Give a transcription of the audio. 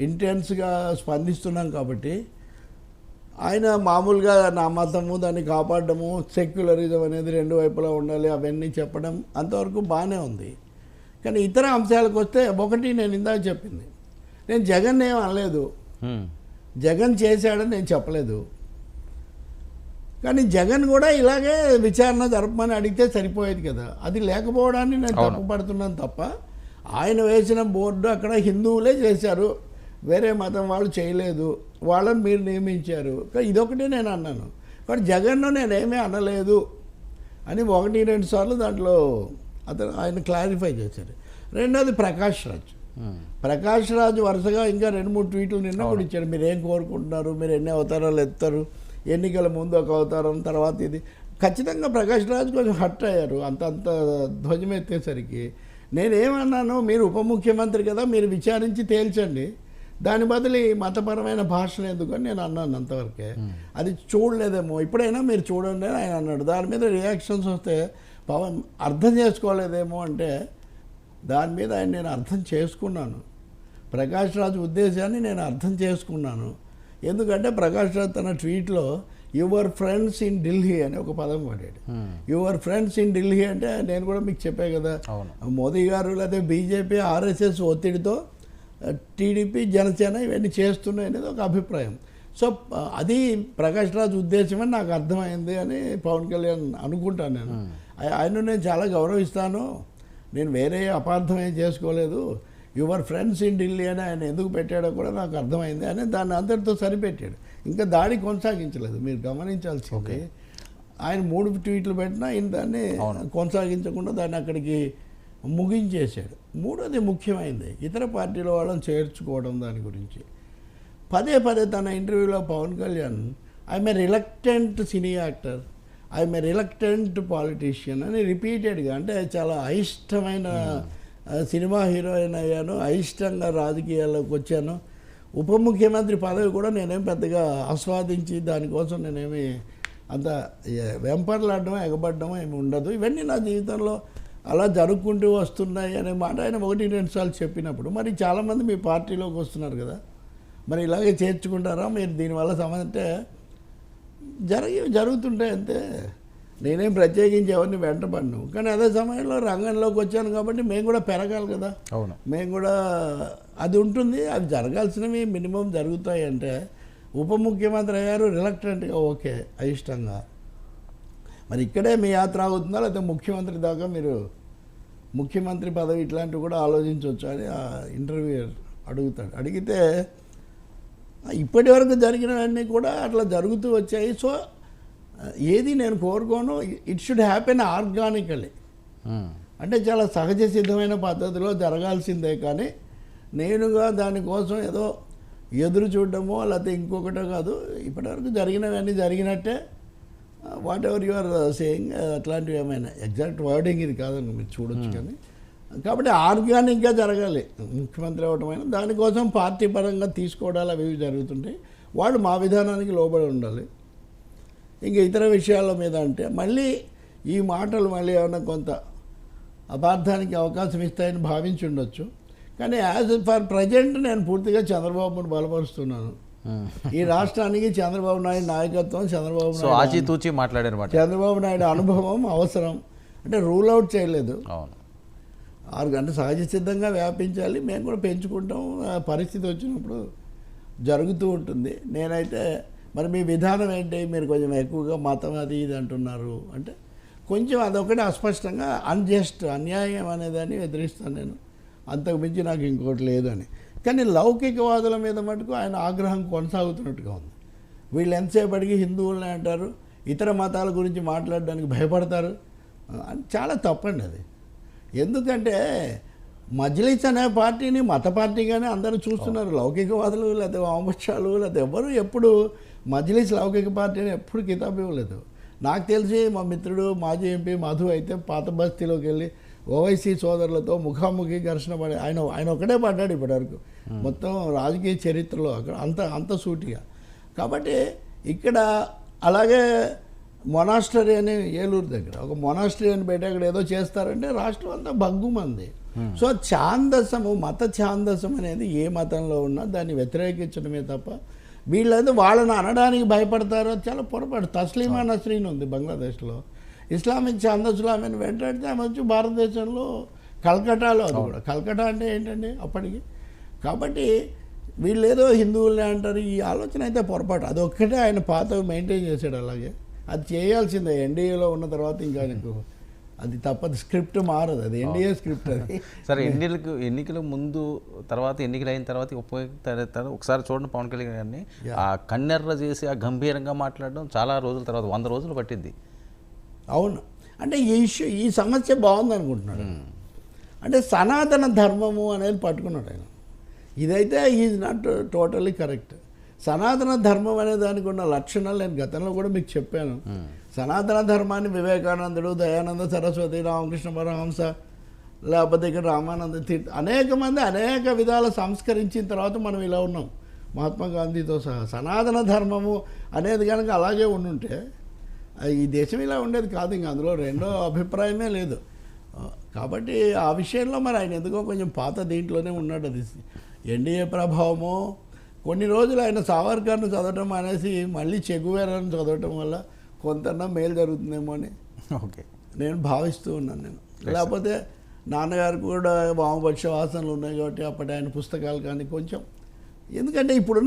ఇంటెన్స్గా స్పందిస్తున్నాం కాబట్టి ఆయన మామూలుగా నా మతము దాన్ని కాపాడడము సెక్యులరిజం అనేది రెండు వైపులా ఉండాలి అవన్నీ చెప్పడం అంతవరకు బాగానే ఉంది. కానీ ఇతర అంశాలకు వస్తే ఒకటి నేను ఇందాక చెప్పింది. నేను జగన్ ఏం అనలేదు. జగన్ చేశాడని నేను చెప్పలేదు. కానీ జగన్ కూడా ఇలాగే విచారణ జరపమని అడిగితే సరిపోయేది కదా. అది లేకపోవడాన్ని నేను. తప్పుపడుతున్నాను తప్ప ఆయన వేసిన బోర్డు అక్కడ హిందువులే చేశారు. వేరే మతం వాళ్ళు చేయలేదు వాళ్ళని మీరు నియమించారు. ఇదొకటే నేను అన్నాను. కానీ జగన్ను నేనేమీ అనలేదు అని ఒకటి రెండు సార్లు దాంట్లో అతను ఆయన క్లారిఫై చేశారు. రెండోది ప్రకాష్ రాజ్. ఉమ్. ప్రకాష్ రాజ్ వరుసగా ఇంకా రెండు మూడు ట్వీట్లు నిన్న కూడా ఇచ్చారు మీరు ఏం కోరుకుంటున్నారు? మీరు ఎన్ని అవతారాలు ఎత్తారు? ఎన్నికల ముందు ఒక అవతారం తర్వాత ఇది. ఖచ్చితంగా ప్రకాష్ రాజ్ కొంచెం హట్ అయ్యారు. అంత అంత ధ్వజం ఎత్తేసరికి. నేనేమన్నాను మీరు ఉప ముఖ్యమంత్రి కదా మీరు విచారించి తేల్చండి. దాని బదులు ఈ మతపరమైన భాషలు ఎందుకు అని నేను అన్నాను అంతవరకే. అది చూడలేదేమో. ఇప్పుడైనా మీరు చూడండి అని ఆయన అన్నాడు. దాని మీద రియాక్షన్స్ వస్తే పవన్ అర్థం చేసుకోలేదేమో అంటే దాని మీద ఆయన నేను అర్థం చేసుకున్నాను. ప్రకాష్ రాజ్ ఉద్దేశాన్ని నేను అర్థం చేసుకున్నాను. ఎందుకంటే ప్రకాష్ రాజ్ తన ట్వీట్లో యువర్ ఫ్రెండ్స్ ఇన్ ఢిల్లీ అని ఒక పదం వాడాడు. యువర్ ఫ్రెండ్స్ ఇన్ ఢిల్లీ అంటే నేను కూడా మీకు చెప్పే కదా. అవును. మోదీ గారు లేదా బీజేపీ ఆర్ఎస్ఎస్ ఒత్తిడితో టీడీపీ జనసేన ఇవన్నీ చేస్తున్నాయి అనేది ఒక అభిప్రాయం. సో అది ప్రకాష్ రాజ్ ఉద్దేశం అని నాకు అర్థమైంది అని పవన్ కళ్యాణ్ అనుకుంటాను నేను. ఆయ- ఆయన నేను చాలా గౌరవిస్తాను. నేను వేరే అపార్థం ఏం చేసుకోలేదు. యువర్ ఫ్రెండ్స్ ఇన్ ఢిల్లీ అని ఆయన ఎందుకు పెట్టాడో కూడా నాకు అర్థమైంది అని దాన్ని అందరితో సరిపెట్టాడు. ఇంకా దాడి కొనసాగించలేదు. మీరు గమనించాల్సింది ఆయన మూడు ట్వీట్లు పెట్టినా ఈయన దాన్ని కొనసాగించకుండా దాన్ని అక్కడికి ముగించేశాడు. మూడోది ముఖ్యమైనది ఇతర పార్టీల వాళ్ళని చేర్చుకోవడం దాని గురించి. పదే పదే తన ఇంటర్వ్యూలో Pawan Kalyan I'm a reluctant cine actor. I'm a reluctant politician అని రిపీటెడ్గా అంటే చాలా అయిష్టమైన సినిమా హీరోయిన్ అయ్యాను. అయిష్టంగా రాజకీయాల్లోకి వచ్చాను. ఉప ముఖ్యమంత్రి పదవి కూడా నేనేం పెద్దగా ఆస్వాదించి దానికోసం నేనేమి అంత వెంపర్లాడడం ఎగబడడం ఏమి ఉండదు. ఇవన్నీ నా జీవితంలో అలా జరుపుకుంటూ వస్తున్నాయి అనే మాట ఆయన ఒకటి రెండు సార్లు చెప్పినప్పుడు మరి చాలామంది మీ పార్టీలోకి వస్తున్నారు కదా మరి ఇలాగే చేర్చుకుంటారా? మీరు దీనివల్ల అంటే జరిగి జరుగుతుంటాయి అంతే. నేనేం ప్రత్యేకించి ఎవరిని వెంటపడను. కానీ అదే సమయంలో రంగంలోకి వచ్చాను కాబట్టి మేము కూడా పెరగాలి కదా. అవును. మేము కూడా అది ఉంటుంది అవి జరగాల్సినవి మినిమం జరుగుతాయి అంటే ఉప ముఖ్యమంత్రి అయ్యారు రిలక్టెంట్గా ఓకే అయిష్టంగా. మరి ఇక్కడే మీ యాత్ర ఆగుతుందా? లేకపోతే ముఖ్యమంత్రి దాకా మీరు ముఖ్యమంత్రి పదవి ఇట్లాంటివి కూడా ఆలోచించవచ్చు అని ఆ ఇంటర్వ్యూ అడుగుతాడు. అడిగితే ఇప్పటి వరకు జరిగినవన్నీ కూడా అట్లా జరుగుతూ వచ్చాయి. సో ఏది నేను కోరుకోను ఇట్ షుడ్ హ్యాపెన్ ఆర్గానికలీ. అంటే చాలా సహజ సిద్ధమైన పద్ధతిలో జరగాల్సిందే కానీ నేనుగా దానికోసం ఏదో ఎదురు చూడడమో లేకపోతే ఇంకొకటో కాదు ఇప్పటివరకు జరిగినవన్నీ జరిగినట్టే. Whatever you are saying అట్లాంటివి ఏమైనా. ఎగ్జాక్ట్ వర్డింగ్ ఇది కాదని మీరు చూడొచ్చు కానీ. కాబట్టి ఆర్గానిక్గా జరగాలి. ముఖ్యమంత్రి అవ్వటమైనా దానికోసం పార్టీ పరంగా తీసుకోవడాలు అవి జరుగుతుంటాయి. వాళ్ళు మా విధానానికి లోబడి ఉండాలి. ఇంకా ఇతర విషయాల మీద అంటే మళ్ళీ ఈ మాటలు మళ్ళీ ఏమైనా కొంత అపార్థానికి అవకాశం ఇస్తాయని భావించి ఉండొచ్చు. కానీ యాజ్ ఫర్ ప్రజెంట్ నేను పూర్తిగా చంద్రబాబును బలపరుస్తున్నాను. ఈ రాష్ట్రానికి చంద్రబాబు నాయుడు నాయకత్వం చంద్రబాబు నాయుడు ఆచితూచి మాట్లాడారన్నమాట. చంద్రబాబు నాయుడు అనుభవం అవసరం. అంటే రూల్ అవుట్ చేయలేదు. అవును. ఆరు గంటలు సహజ సిద్ధంగా వ్యాపించాలి. మేము కూడా పెంచుకుంటాం. పరిస్థితి వచ్చినప్పుడు జరుగుతూ ఉంటుంది. నేనైతే మరి మీ విధానం ఏంటి? మీరు కొంచెం ఎక్కువగా మతం అది ఇది అంటున్నారు అంటే కొంచెం అదొకటి అస్పష్టంగా అన్జస్ట్ అన్యాయం అనేదాన్ని ఎదిరిస్తాను నేను. అంతకు మించి నాకు ఇంకోటి లేదు అని కానీ లౌకికవాదుల మీద మటుకు ఆయన ఆగ్రహం కొనసాగుతున్నట్టుగా ఉంది. వీళ్ళు ఎంతసేపటికి హిందువులనే అంటారు ఇతర మతాల గురించి మాట్లాడడానికి భయపడతారు. అని చాలా తప్పండి అది. ఎందుకంటే మజ్లిస్ అనే పార్టీని మత పార్టీగానే అందరూ చూస్తున్నారు. లౌకికవాదులు లేకపోతే వామపక్షాలు లేకపోతే ఎవరు ఎప్పుడు మజ్లిస్ లౌకిక పార్టీ అని ఎప్పుడు కితాబు ఇవ్వలేదు. నాకు తెలిసి మా మిత్రుడు మాజీ ఎంపీ మధు అయితే పాత బస్తీలోకి వెళ్ళి ఓవైసీ సోదరులతో ముఖాముఖి ఘర్షణ పడి ఆయన ఆయన ఒకటే పడ్డాడు ఇప్పటివరకు. మొత్తం రాజకీయ చరిత్రలో అక్కడ అంత అంత సూటిగా. కాబట్టి ఇక్కడ అలాగే మొనాస్టరీ అని ఏలూరు దగ్గర ఒక మొనాస్టరీ అని పెట్టి అక్కడ ఏదో చేస్తారంటే రాష్ట్రం అంతా భగ్గుమంది సో ఛాందసము మత ఛాందసం అనేది ఏ మతంలో ఉన్నా దాన్ని వ్యతిరేకించడమే తప్ప వీళ్ళైతే వాళ్ళని అనడానికి భయపడతారో చాలా పొరపాటు. తస్లీమా నస్రీన్ ఉంది బంగ్లాదేశ్లో. ఇస్లామిక్ ఛాందసులు ఆమెను వెంటాడితే ఆమె వచ్చి భారతదేశంలో కల్కటాలో అది కూడా. కల్కటా అంటే ఏంటండి అప్పటికి? కాబట్టి వీళ్ళు ఏదో హిందువులనే అంటారు. ఈ ఆలోచన అయితే పొరపాటు. అది ఒక్కటే ఆయన పాత మెయింటైన్ చేశాడు అలాగే. అది చేయాల్సిందే. ఎన్డీఏలో ఉన్న తర్వాత ఇంకా ఆయనకు అది తప్పదు. స్క్రిప్ట్ మారదు. అది ఎన్డీఏ స్క్రిప్ట్ అది. సరే ఎన్నికలకు ఎన్నికల ముందు తర్వాత ఎన్నికలు అయిన తర్వాత ఉపయోగ ఒకసారి చూడండి పవన్ కళ్యాణ్ గారిని. ఆ కన్నెర్ర చేసి ఆ గంభీరంగా మాట్లాడడం చాలా రోజుల తర్వాత వంద రోజులు పట్టింది. అవును. అంటే ఈ ఇష్యూ ఈ సమస్య బాగుంది అనుకుంటున్నాడు అంటే సనాతన ధర్మము అనేది పట్టుకున్నాడు ఆయన. ఇదైతే ఈజ్ నాట్ టోటలీ కరెక్ట్. సనాతన ధర్మం అనే దానికి ఉన్న లక్షణాలు నేను గతంలో కూడా మీకు చెప్పాను. సనాతన ధర్మాన్ని వివేకానందుడు దయానంద సరస్వతి రామకృష్ణ పరమహంస లేకపోతే ఇక్కడ రామానంద తీర్థ అనేక మంది అనేక విధాల సంస్కరించిన తర్వాత మనం ఇలా ఉన్నాం. మహాత్మా గాంధీతో సహా. సనాతన ధర్మము అనేది కనుక అలాగే ఉండుంటే ఈ దేశం ఇలా ఉండేది కాదు ఇంకా అందులో రెండో అభిప్రాయమే లేదు. కాబట్టి ఆ విషయంలో మరి ఆయన ఎందుకో కొంచెం పాత దీంట్లోనే ఉన్నాడు. అది ఎన్డీఏ ప్రభావమో కొన్ని రోజులు ఆయన సావర్కర్ను చదవటం అనేసి మళ్ళీ చెగువేరని చదవటం వల్ల కొంతన్నా మేలు జరుగుతుందేమో అని ఓకే. నేను భావిస్తూ ఉన్నాను నేను. లేకపోతే నాన్నగారికి కూడా వామపక్ష వాసనలు ఉన్నాయి కాబట్టి అప్పటి ఆయన పుస్తకాలు కానీ కొంచెం ఎందుకంటే ఇప్పుడున్న